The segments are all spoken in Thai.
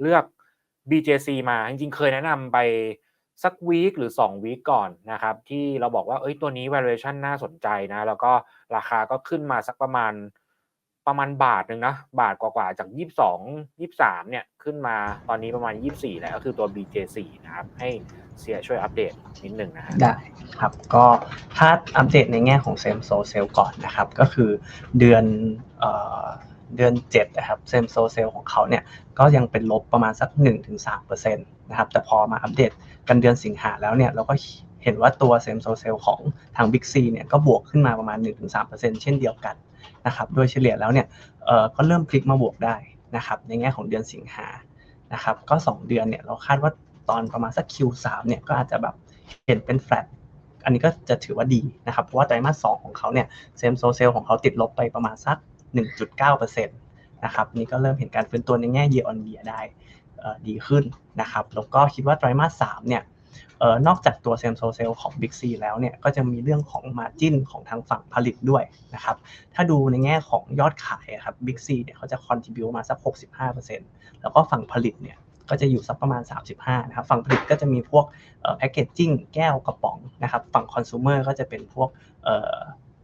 เลือก BJC มาจริงๆ เคยแนะนำไปสักวีคหรือ 2 วีคก่อนนะครับ ที่เราบอกว่าเอ้ยตัวนี้ valuation น่าสนใจนะ แล้วก็ราคาก็ขึ้นมาสักประมาณประมาณบาทหนึ่งนะบาทกว่าๆจาก 22 23 เนี่ย ขึ้นมาตอนนี้ประมาณ 24 แล้วก็คือตัว BJ4 นะครับ ให้เสียช่วยอัปเดตนิดหนึ่งนะฮะได้ครับ ก็ถ้าอัปเดตในแง่ของเซมโซเซลก่อนนะครับ ก็คือเดือน เอ่อเดือน7นะครับเซมโซเซลของเขาเนี่ยก็ยังเป็นลบประมาณสัก 1-3%นะครับแต่พอมาอัปเดตกันเดือนสิงหาแล้วเนี่ยเราก็เห็นว่าตัวเซมโซเซลของทาง Big C เนี่ยก็บวกขึ้นมาประมาณ 1-3%เช่นเดียวกันนะครับโดยเฉลี่ยแล้วเนี่ยเออก็เริ่มพลิกมาบวกได้นะครับในแง่ของเดือนสิงหานะครับก็ 2 เดือนเนี่ยเราคาดว่าตอนประมาณสัก Q3 เนี่ยก็อาจจะแบบเห็นเป็นแฟลตอันนี้ก็จะถือว่าดีนะครับ เพราะว่าไตรมาสสองของเขาเนี่ยเซมโซเซลของเขาติดลบไปประมาณสัก 1.9%นะครับนี่ก็เริ่มเห็นการฟื้นตัวในแง่ year on year ได้ดีขึ้นนะครับแล้วก็คิดว่าไตรมาสสามเนี่ยนอกจากตัวเซมโซเซลของ Big C แล้วเนี่ยก็จะมีเรื่องของ Margin ของทางฝั่งผลิตด้วยนะครับถ้าดูในแง่ของยอดขายครับ Big C เนี่ยเขาจะ contribute มาสัก 65%แล้วก็ฝั่งผลิตเนี่ยก็จะอยู่สักประมาณ 35นะครับฝั่งผลิตก็จะมีพวกแพคเกจจิ้งแก้วกระป๋องนะครับฝั่งคอน sumer ก็จะเป็นพวก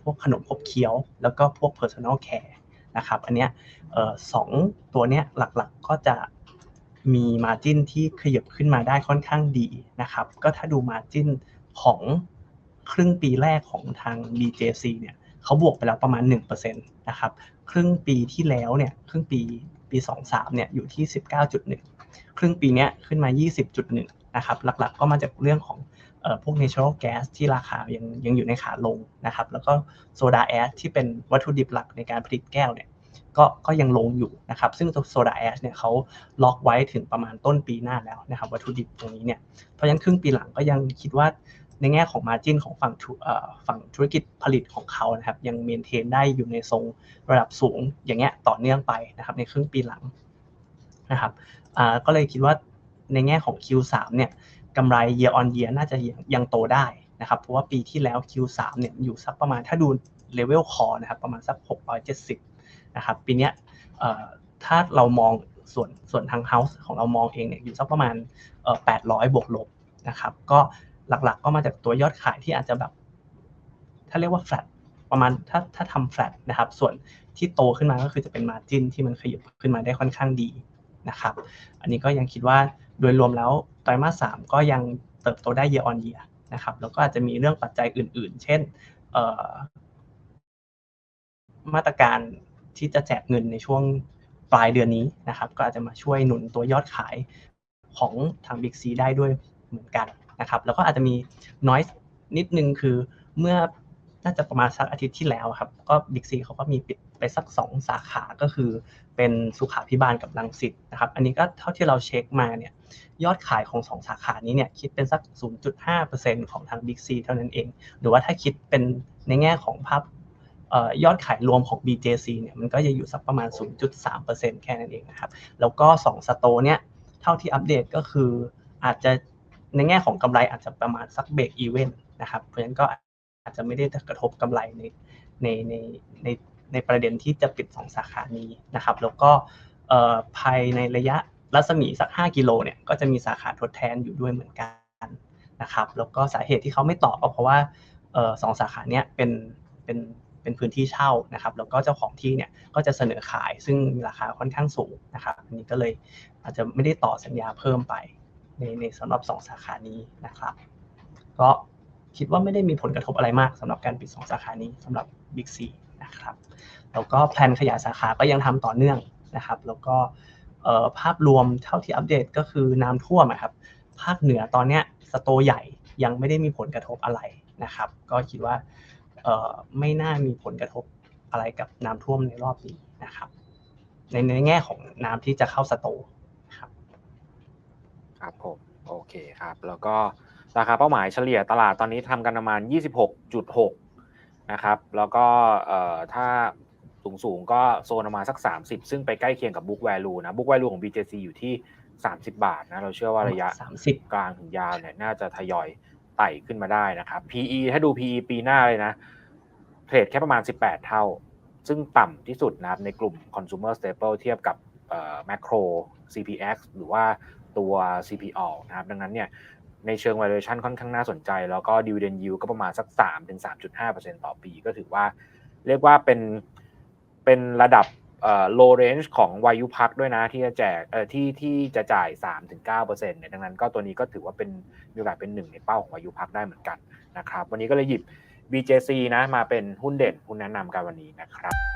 พวกขนมขบเคี้ยว แล้วก็พวก personal care นะครับอันเนี้ยสองตัวเนี้ยหลักๆก็จะมี margin ที่ขยับขึ้นมาได้ค่อนข้างดีนะครับก็ถ้าดู margin ของครึ่งปีแรกของทาง BJC เนี่ยเขาบวกไปแล้วประมาณ1%นะครับครึ่งปีที่แล้วเนี่ยครึ่งปีปี23เนี่ยอยู่ที่ 19.1 ครึ่งปีเนี้ยขึ้นมา 20.1นะครับหลักๆก็มาจากเรื่องของ พวก natural gas ที่ราคายังยังอยู่ในขาลงนะครับ แล้วก็โซดาแอชที่เป็นวัตถุดิบหลักในการผลิตแก้วเนี่ยก็ก็ยังลงอยู่นะครับ ซึ่งโซดาแอชเนี่ยเขาล็อกไว้ถึงประมาณต้นปีหน้าแล้วนะครับ วัตถุดิบตรงนี้เนี่ย เพราะฉะนั้นครึ่งปีหลังก็ยังคิดว่าในแง่ของ Margin ของฝั่งฝั่งธุรกิจผลิตของเขานะครับ ยังเมนเทนได้อยู่ในทรงระดับสูงอย่างเงี้ยต่อเนื่องไปนะครับในครึ่งปีหลังนะครับก็เลยคิดว่าในแง่ของ Q3 เนี่ย กำไร year on year น่าจะยังโตได้นะครับ เพราะว่าปีที่แล้ว Q3 เนี่ยอยู่สักประมาณถ้าดูเลเวลคอนะครับประมาณสัก 670 นะครับ ปีนี้ถ้าเรามองส่วนส่วนทาง House ของเรามองเองเนี่ยอยู่สักประมาณ 800 บวกลบนะครับ ก็หลักๆก็มาจากตัวยอดขายที่อาจจะแบบ ถ้าเรียกว่า flat ประมาณถ้าถ้าทำ flat นะครับ ส่วนที่โตขึ้นมาก็คือจะเป็น margin ที่มันขยับขึ้นมาได้ค่อนข้างดีนะครับ อันนี้ก็ยังคิดว่าโดยรวมแล้ว ไตรมาสสามก็ยังเติบโตได้ year on year นะครับแล้วก็อาจจะมีเรื่องปัจจัยอื่น ๆ เช่นมาตรการที่จะแจกเงินในช่วงปลายเดือนนี้นะครับ ก็อาจจะมาช่วยหนุนตัวยอดขายของทาง Big C ได้ด้วยเหมือนกันนะครับ แล้วก็อาจจะมี noise นิดนึงคือเมื่อน่าจะประมาณสักอาทิตย์ที่แล้วครับ ก็บิ๊กซีเขาก็มีปิด ไปสัก 2 สาขาก็คือ เป็นสุขาพิบาลกับลังสิตนะครับ อันนี้ก็เท่าที่เราเช็คมาเนี่ยยอดขายของ 2 สาขานี้เนี่ยคิดเป็นสัก 0.5%ของทางบิ๊กซีเท่านั้นเอง หรือว่าถ้าคิดเป็นในแง่ของภาพยอดขายรวมของ BJC เนี่ยมันก็จะอยู่สักประมาณ 0.3%แค่นั้นเองนะครับ แล้วก็ 2 สโตเนี่ยเท่าที่อัปเดตก็คืออาจจะในแง่ของกำไรอาจจะประมาณสักเบรกอีเวนต์นะครับ เพราะฉะนั้นก็อาจจะไม่ได้กระทบกำไรในในในใน ในประเด็นที่จะปิด 2 สาขานี้นะครับ แล้วก็ภายในระยะรัศมีสัก 5 กิโลเนี่ยก็จะมีสาขาทดแทนอยู่ด้วยเหมือนกันนะครับแล้วก็สาเหตุที่เขาไม่ตอบก็เพราะว่าสองสาขาเนี้ยเป็นเป็นเป็นพื้นที่เช่านะครับ แล้วก็เจ้าของที่เนี่ยก็จะเสนอขายซึ่งมีราคาค่อนข้างสูงนะครับอันนี้ก็เลยอาจจะไม่ได้ต่อสัญญาเพิ่มไปในในสำหรับ 2 สาขานี้นะครับ ก็คิดว่าไม่ได้มีผลกระทบอะไรมากสำหรับการปิด 2 สาขานี้สำหรับ Big C ครับแล้วก็แผนขยายสาขาก็ยังทำต่อเนื่องนะครับ แล้วก็ภาพรวมเท่าที่อัปเดตก็คือน้ำท่วมครับภาคเหนือตอนนี้สโตใหญ่ยังไม่ได้มีผลกระทบอะไรนะครับ ก็คิดว่าไม่น่ามีผลกระทบอะไรกับน้ำท่วมในรอบนี้นะครับ ในในแง่ของน้ำที่จะเข้าสโตครับครับผมโอเคครับ แล้วก็ราคาเป้าหมายเฉลี่ยตลาดตอนนี้ทำกันประมาณ 26.6 นะครับ แล้วก็ถ้าสูงสูงก็โซนประมาณสัก 30 ซึ่งไปใกล้เคียงกับ Book Value นะ Book Value ของ BJC อยู่ที่ 30 บาทนะ เราเชื่อว่าระยะ 30 กลางถึงยาวเนี่ยน่าจะทยอยไต่ขึ้นมาได้นะครับ PE ถ้าดู PE ปีหน้าเลยนะ เทรดแค่ประมาณ 18 เท่า ซึ่งต่ำที่สุดนะครับในกลุ่ม consumer staple เทียบกับแมคโคร CPX หรือว่าตัว CPO นะครับ ดังนั้นเนี่ย ในเชิง valuation ค่อนข้างน่าสนใจ แล้วก็ dividend yield ก็ประมาณสัก 3-3.5%ต่อปี ก็ถือว่าเรียกว่าเป็นเป็นระดับเอ่อ low range ของวายุพักด้วยนะที่จะแจกเอ่อที่ที่จะจ่าย 3-9%เนี่ยดังนั้นก็ตัวนี้ก็ถือว่าเป็นมีโอกาสเป็นหนึ่งในเป้าของวายุพักได้เหมือนกันนะครับ วันนี้ก็เลยหยิบ BJC นะมาเป็นหุ้นเด่นหุ้นแนะนำกันวันนี้นะครับ